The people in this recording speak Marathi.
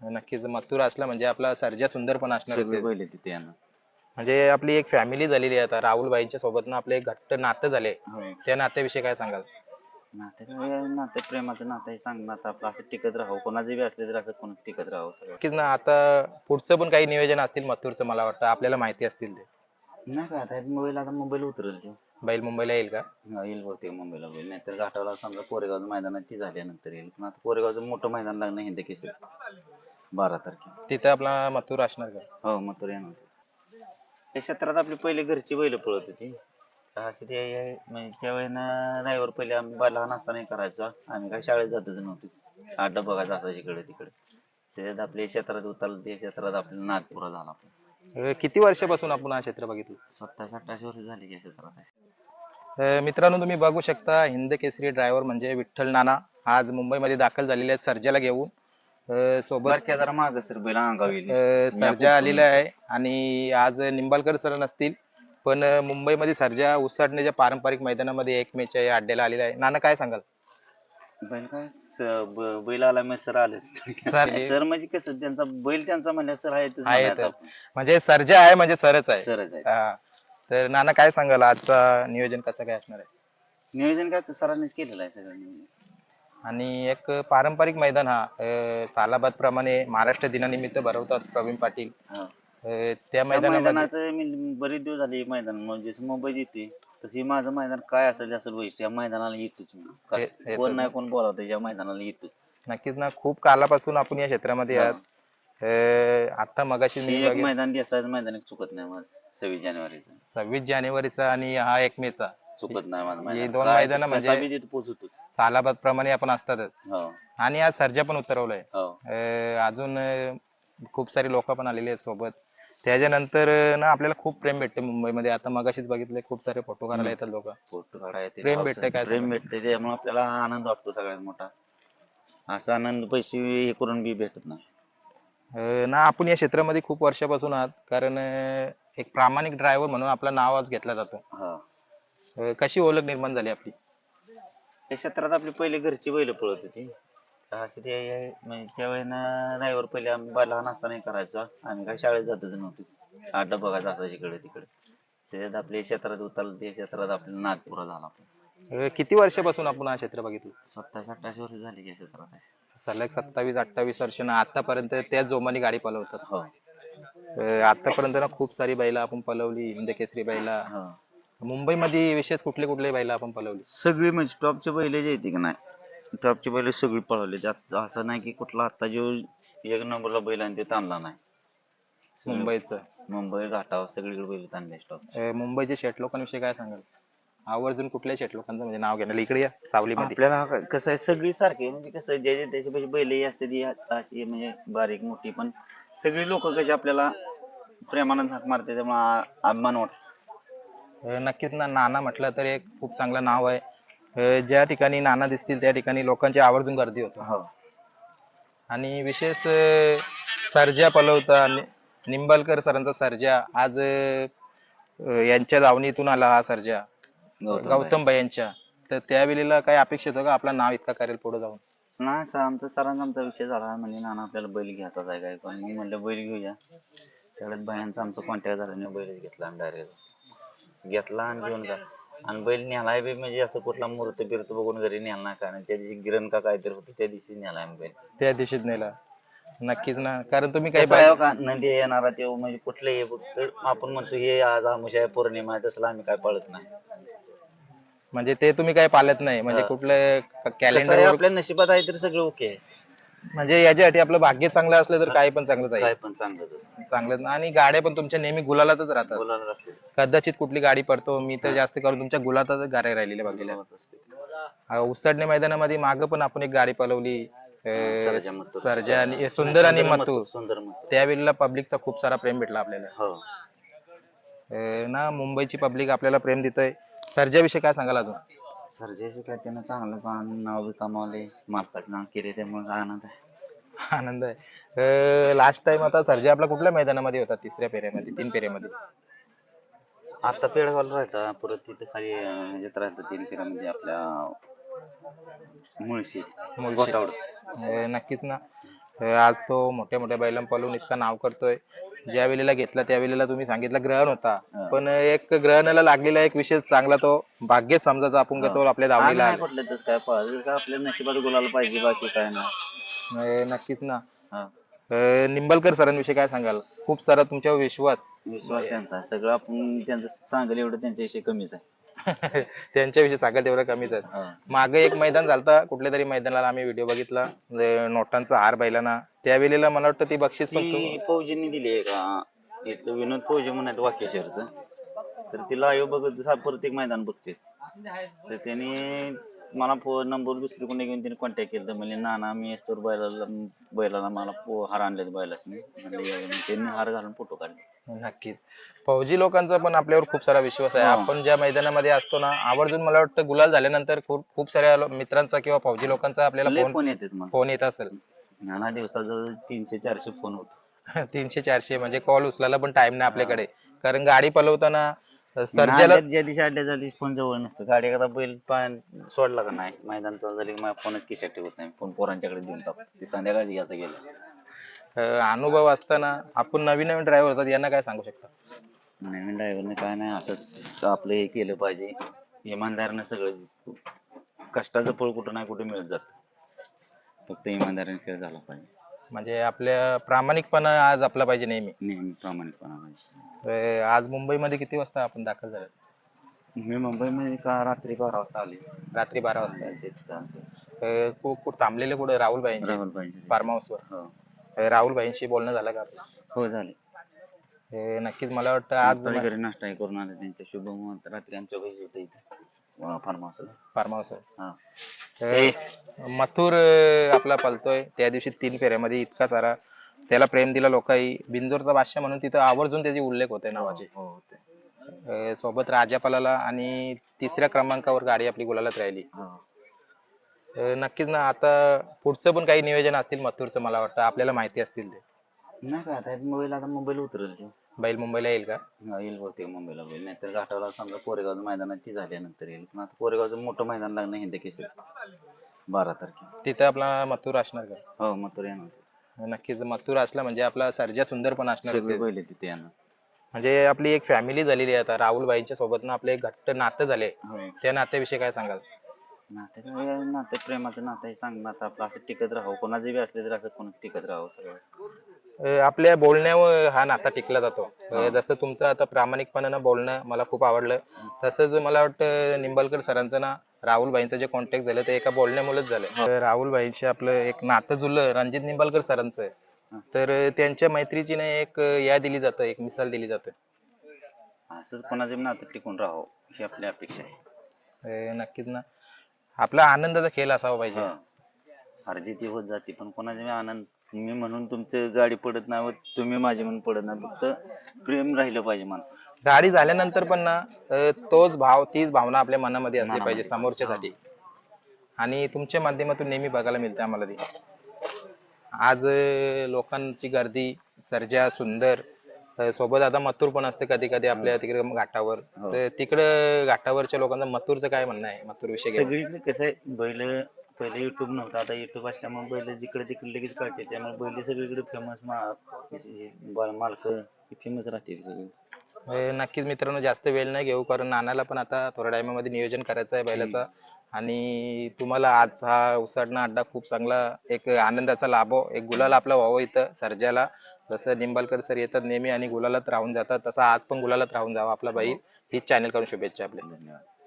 नक्कीच मथुर असला म्हणजे आपला सर्जा सुंदर पण असणार सगळे होते बैल तिथे म्हणजे आपली एक फॅमिली झालेली आहे आता राहुल भाईंच्या सोबत ना आपले एक घट्ट नातं झाले. होय. त्या नात्याविषयी काय सांगाल? नाते काय नाते प्रेमाचं नातं हे चांगलं नातं आपलं असं टिकत राहावं. कोणाचं बी असले तर असं कोण टिकत राहावं सगळं. नक्कीच ना आता पुढचं पण काही नियोजन असतील मथुरचं मला वाटतं आपल्याला माहिती असतील ते. नाही का आता मोबाईल आता मोबाईल उतरेल तो बैल मुंबईला येईल का? हा, येईल बहुतेक मुंबईला बैल. नाहीतर घाटावला समजा कोरेगावचं मैदान आहे ती झाल्यानंतर येईल. पण आता कोरेगावचं मोठं मैदान लागणं हिंद केसरी बारा तारखेला. तिथं आपला मथुर असणार का? हो मग तर येणार. या क्षेत्रात आपली पहिले घरची बैल पळत होती. असं ते म्हणजे त्यावेळेला ड्रायव्हर पहिले आम्ही बा- लहान असताना करायचो. आम्ही काय शाळेत जातच नव्हतो आड्डा बघायचा असायची इकडे तिकडे. त्याच्यात आपल्या क्षेत्रात उतरलं त्या क्षेत्रात आपला नागपुरा झाला अं, किती वर्षापासून आपण हा क्षेत्र बघितलं? सत्तावीस अठ्ठावीस वर्ष झाली या क्षेत्रात आहे. अं, मित्रांनो तुम्ही बघू शकता हिंद केसरी ड्रायव्हर म्हणजे विठ्ठल नाना. आज मुंबईमध्ये दाखल झालेले आहेत सर्जाला घेऊन. अं, सोबत? बरक्या जरा माग सर बैल अंगावर येईल. अं, सर्जा आलेला आहे आणि आज निंबाळकर सर नसतील पण अं, मुंबईमध्ये सर्जा उसाटण्याच्या पारंपरिक मैदानामध्ये एक मॅच आहे अड्ड्याला आलेला आहे. नाना काय सांगाल? बैल काय स- ब- बैल आला सर आलेच. सर- सर म्हणजे कसं त्यांचा बैल त्यांचा म्हणल्या सर आहे. म्हणजे सर्जा आहे म्हणजे सरच आहे. सरच आहे. हा. तर नाना काय सांगाल? आजचा नियोजन कसं काय असणार आहे? नियोजन काय सरांनीच केलेलं आहे सगळं. नियोजन आणि एक पारंपरिक मैदान हा अं, सालाबाद प्रमाणे महाराष्ट्र दिनानिमित्त भरवतात प्रवीण पाटील हा. अं, त्या त्या मैदानामध्ये मैदानाचं मी बरेच दिवस झाले मैदान म्हणजे जसं मुंबईत येते तशी माझं मैदान काय असेल असं वैशिष्ट्य या मैदानाला येतोच मी. ये- कस- येतो कोण. नाही कोण बोलावतं या मैदानाला येतोच नक्कीच ना खूप कालापासून आपण या क्षेत्रामध्ये. आहात अं, आता मगाशी मी एक मैदान देसाचं मैदान एक चुकत नाही माझं सव्वीस जानेवारीचं सव्वीस जानेवारीचा आणि हा एक मेचा चुकत नाही माझं हे मैदान दोन काय मैदानं कसा म्हणजे- बी तिथं पोहोचतोच सालाबाद प्रमाणे आपण असतातच. हो. आणि आज सर्जा पण उतरवलंय. हो. अं, अजून अं, खूप सारी लोक पण आलेली आहेत सोबत. त्याच्यानंतर अं, ना आपल्याला खूप प्रेम भेटते मुंबईमध्ये. आता मगाशीच बघितले खूप सारे फोटो करायला येतात लोक. फोटो काढायला येते, प्रेम पावसाळ्यात काय प्रेम? भेटते. त्यामुळे आपल्याला आनंद वाटतो सगळ्यात मोठा. असा आनंद पैसे हे करून बी भेटत नाही. अं, ना आपण या क्षेत्रामध्ये खूप वर्षापासून आहात. कारण अं, एक प्रामाणिक ड्रायव्हर म्हणून आपलं नाव आज घेतला जातो. हा. अं, कशी ओळख निर्माण झाली आपली? या क्षेत्रात आपली पहिले घरची बैल पळत होती. असं ते म्हणजे त्यावेळेला ड्रायव्हर पहिले आम्ही बा- लहान असताना हे करायचो. आम्ही काय शाळेत जातच नव्हतो. आड्डा बघायचा असायची इकडे तिकडे. त्याच्यात आपल्या क्षेत्रात उतरलं त्या क्षेत्रात आपला नागपुरा झाला अं, किती वर्षापासून आपण हा क्षेत्र बघितलं? सत्तावीस अठ्ठावीस वर्ष झाली या क्षेत्रात आहे. सलग सत्तावीस अठ्ठावीस वर्ष ना आतापर्यंत त्याच जोमाने गाडी पलवतात. हो. आतापर्यंत ना खूप सारी बैला आपण पलवली. हिंद केसरी बैला. हो. मुंबईमध्ये विशेष कुठले कुठले बैला आपण पलवली सगळी म्हणजे टॉपचे बैल जे येते की नाही टॉपचे बैल सगळी पळवली. त्यात असं नाही की कुठला आता जो एक नंबरला बैल आहे ते ताणला नाही. मुंबईचं. मुंबई घाटावर सगळीकडे बैल ताणले टॉप अं, मुंबईचे शेट लोकांविषयी काय सांगाल? आवर्जून कुठल्या शेट लोकांचं म्हणजे नाव घेण्याला इकडे या सावलीमध्ये. आपल्याला हा काय- कसं आहे सगळी सारखी आहे. म्हणजे कसं आहे, ज्याचे त्याचे पैसे बैलही असते ती अशी म्हणजे बारीक मोठी. पण सगळी लोक कशी आपल्याला प्रेमानं झाक मारते त्यामुळे अभिमान वाटतो. नक्कीच ना नाना म्हटलं तर एक खूप चांगलं नाव आहे. ज्या ठिकाणी नाना दिसतील त्या ठिकाणी लोकांची आवर्जून गर्दी होते. हो. आणि विशेष सर्जा पलवता नि- निंबाळकर सरांचा सर्जा आज यांच्या दावणीतून आला हा सर्जा. गौतम भाई यांच्या. तर त्यावेळेला काय अपेक्षित होतं का आपलं नाव इतका करेल पुढे जाऊन? नाही सर आमचा सरांचा आमचा विषय झाला. म्हणजे नाना आपल्याला बैल घ्यायचाच आहे काय? पण मी म्हणलं बैल घेऊया. त्यावेळेस बायांचा आमचा कॉन्टॅक्ट झाला बैलच घेतला आम्ही डायरेक्ट घेतला आणि घेऊन का आणि बैल न्यालाय बी म्हणजे असं कुठला मुहूर्त बिरत बघून घरी न्याला नाही कारण त्या दिवशी गिरण का काहीतरी होतं त्या दिवशी न्यालाय आम्ही बैल. त्या दिवशीच नेला. नक्कीच ना. कारण तुम्ही काही कसं आहे का नदी येणारा ते म्हणजे कुठलंही फक्त आपण म्हणतो हे आज आमुष आहे पौर्णिमा आहे तसलं आम्ही काय पाळत नाही. म्हणजे ते तुम्ही काही पाळत नाही. म्हणजे हा. कुठलं कसं आहे, कॅलेंडर आपल्या नशिबात आहे तर सगळं ओके म्हणजे याच्यासाठी आपलं भाग्य चांगलं असलं तर काही पण चांगलं काय जाईल पण असतं. चांगलं आणि गाड्या पण तुमच्या नेहमी गुलालातच राहतात. बोलायला असते. कदाचित कुठली गाडी पडतो मी तर जास्त करून तुमच्या गुलालातच गाड्या राहिलेल्या बघितल्या. बोलत असते अं, उसाडणे मैदानामध्ये माग पण आपण एक गाडी पळवली अं, सरजा आणि सुंदर आणि मत्तू सुंदर मत त्यावेळेला पब्लिकचा खूप सारा प्रेम भेटला आपल्याला. हो. अं, ना मुंबईची पब्लिक आपल्याला प्रेम देतोय. सर्जाविषयी काय सांगाल अजून? सर्जेचे काय त्यानं चांगलं पण नाव बी कमावले. मालकाचं नाव केले त्यामुळे आनंद आहे. आनंद आहे. लास्ट टाइम आता सर्जा आपला कुठल्या मैदानामध्ये होता? तिसऱ्या फेऱ्यामध्ये तीन फेऱ्यामध्ये? आता पेडगावला राहायचा. परत तिथं खाली अं, ह्याच्यात राहायचं. तीन फेऱ्यामध्ये आपल्या मुळशीत अं, नक्कीच ना. आज तो मोठ्या मोठ्या बैलां पालून इतका नाव करतोय. ज्या वेळेला घेतला त्या वेळेला तुम्ही सांगितलं ग्रहण होता. पण एक ग्रहणाला लागलेला एक विशेष चांगला तो भाग्य समजायचा आपण तो आपल्या दावणीला तसं काय आपल्या नशिबात गुलाला पाहिजे बाकी काय नाही. नक्कीच ना. अं, निंबाळकर सरांविषयी काय सांगाल? खूप सारा तुमच्यावर विश्वास. विश्वास त्यांचा. सगळं आपण त्यांचं चांगलं एवढं त्यांच्याविषयी कमीच आहे. त्यांच्याविषयी सांगाल तेवढं कमीच आहे. मागे एक मैदान झालता कुठल्या तरी मैदानाला आम्ही व्हिडिओ बघितला. नोटांचा हार बैलांना. त्यावेळेला मला वाटतं ती बक्षीस फौजींनी दिली आहे का? इथलं विनोद फौजी म्हणून आहेत वाक्यशरचं तर तिला आयो बघत प्रत्येक मैदान बघते. तर त्याने मला फो नंबर दुसरी कोणी घेऊन त्याने कॉन्टॅक्ट केलं म्हणजे नाना मी असतो बैलाला बैलाला मला पो- हार आणलेत या- मग त्यांनी हार घालून फोटो काढले. नक्कीच. फौजी लोकांचा पण आपल्यावर खूप सारा विश्वास आहे. हा. आपण ज्या मैदानामध्ये असतो ना आवर्जून मला वाटतं गुलाल झाल्यानंतर खूप खूप साऱ्या लो- मित्रांचा किंवा फौजी लोकांचा आपल्याला लय फोन फोन येतात फोन येत असेल. नाना दिवसाजवळ तीनशे चारशे फोन होतो. तीनशे चारशे म्हणजे कॉल उचलायला पण टाइम नाही आपल्याकडे. कारण गाडी पलवताना सर्जाला नांदेड ज्या दिवशी अड्ड्या झाली फोन जवळ नसतो. गाडी एखादा बैल पाय सोडला का नाही? मैदानचा झाली की माझ्या फोनच खिशात ठेवत नाही. फोन पोरांच्याकडे देऊन टाकतो. ती संध्याकाळी घ्यायचं गेलं. अं, अनुभव असताना आपण नवीन नवीन ड्रायव्हर होतात यांना काय सांगू शकता? नवीन ड्रायव्हरने काय नाही असंच आपलं हे केलं पाहिजे. इमानदारीनं सगळं कष्टाचं फळ कुठं नाही कुठं मिळत जात. फक्त इमानदारीने खेळ झाला पाहिजे. म्हणजे आपल्या प्रामाणिकपणा आज आपला पाहिजे नेहमी. नेहमी प्रामाणिकपणा पाहिजे. अं, आज मुंबईमध्ये किती वाजता आपण दाखल झालो मी मुंबईमध्ये का रात्री बारा वाजता आले? रात्री बारा वाजता. अं, कु- कुठं थांबलेले कुठे? राहुल भाईंचे? राहुल पाहिजे फार्म हाऊसवर हो. राहुल भाईंशी बोलणं झालं का आपलं? हो झाले. हे नक्कीच मला वाटतं आज आज घरी नाश्ता हे करून आले त्यांच्या शुभम रात्री आमच्या पैसे होते इथे फार्म हाऊसला फार्म हाऊस हा. मथुर आपला पलतोय. त्या दिवशी तीन फेऱ्यामध्ये इतका सारा त्याला प्रेम दिला लोकांनी. बिंजोरचा बादशाह म्हणून तिथं आवर्जून त्याची उल्लेख होते नावाचे. हो अं, सोबत राजा पलाला आणि तिसऱ्या क्रमांकावर गाडी आपली गुलालात राहिली. हो. अं, नक्कीच ना आता पुढचं पण काही नियोजन असतील मथुरचं मला वाटतं. आपल्याला माहिती असतील ते. नाही का आता मोबाईल आता मोबाईल उतरेल बैल मुंबईला येईल का? हा, येईल बहुतेक मुंबईला बैल. नाहीतर घाटाला समजा कोरेगावचं मैदान आहे ती झाल्यानंतर येईल. पण आता कोरेगावचं मोठं मैदान लागणं हिंद केसरी. बारा तारखेला. तिथं आपला मथुर असणार का? हो मथुर येणार. नक्कीच मथुर असला म्हणजे आपला सर्जा सुंदर पण असणार सगळे तिथे. बैल आहे तिथे येणार. म्हणजे आपली एक फॅमिली झालेली आहे आता राहुल भाईंच्या सोबत ना आपले एक घट्ट नातं झाले. हो. त्या नात्याविषयी काय सांगाल? नाते काय नाते प्रेमाचं नातं आहे सांग नातं आपलं असं टिकत राहावं. कोणाचं बी असले तरी असं कोण टिकत राहावं सगळं. आपल्या बोलण्यावर हा नाता टिकला जातो. जसं तुमचं आता प्रामाणिकपणानं बोलणं मला खूप आवडलं. तसंच मला वाटतं निंबाळकर सरांचं ना राहुल भाईंचं जे कॉन्टॅक्ट झालं ते एका बोलण्यामुळेच झालं. राहुल भाईंशी आपलं एक नातं जुळलं रणजित निंबाळकर सरांचं. तर त्यांच्या मैत्रीची ना एक या दिली जातं एक मिसाल दिली जाते. असंच कोणाचं नातं टिकून राहावं ही आपली अपेक्षा आहे. नक्कीच ना. आपला आनंदाचा खेळ असावा पाहिजे. हा. अर्जिती होत जाते पण कोणाचा आनंद मी म्हणून तुमचं गाडी पडत नाही व तुम्ही माझी म्हणून पडत नाही. फक्त प्रेम राहिलं पाहिजे माणसाचं. गाडी झाल्यानंतर पण ना अं, तोच भाव तीच भावना आपल्या मनामध्ये असली पाहिजे समोरच्यासाठी. आणि तुमच्या माध्यमातून नेहमी बघायला मिळते आम्हाला ती. आज अं, लोकांची गर्दी सर्जा सुंदर अं, सोबत आता मथुर पण असते कधी कधी आपल्या तिकडे घाटावर. हो. तर तिकडं घाटावरच्या लोकांचं मथुरचं काय म्हणणं आहे? मथुर विषयी? सगळीकडे कसं आहे बैल पहिले युट्यूब नव्हतं. आता युट्यूब असल्यामुळे बैल जिकडे तिकडे लगेच कळते. त्यामुळे बैल सगळीकडे फेमस मालक फेमस राहते ती सगळी. नक्कीच मित्रांनो जास्त वेळ नाही घेऊ कारण नानाला पण आता थोड्या टायमामध्ये नियोजन करायचं आहे बैलाचा. आणि तुम्हाला आज हा उसाडणा अड्डा खूप चांगला एक आनंदाचा लाभो एक गुलाल आपला व्हावं इथं सर्जाला. जसं निंबाळकर सर येतात नेहमी आणि गुलालात राहून जातात तसा आज पण गुलालात राहून जावा आपला बैल हीच चॅनल करून शुभेच्छा आपल्या. धन्यवाद.